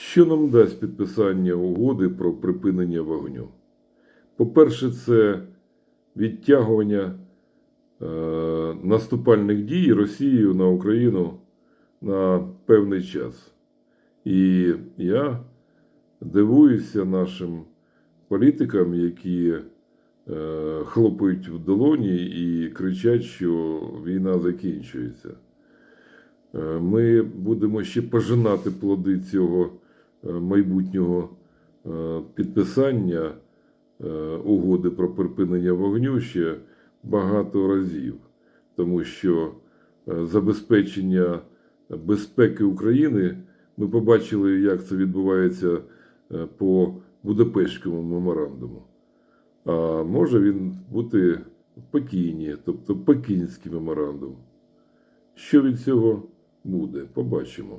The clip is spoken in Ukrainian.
Що нам дасть підписання угоди про припинення вогню? По-перше, це відтягування е, наступальних дій Росією на Україну на певний час. І я дивуюся нашим політикам, які е, хлопають в долоні і кричать, що війна закінчується. Е, Ми будемо ще пожинати плоди цього майбутнього е, підписання е, угоди про припинення вогню ще багато разів, тому що е, забезпечення безпеки України ми побачили, як це відбувається е, по Будапештському меморандуму. А може він бути в Пекіні, тобто Пекінський меморандум. Що від цього буде, побачимо.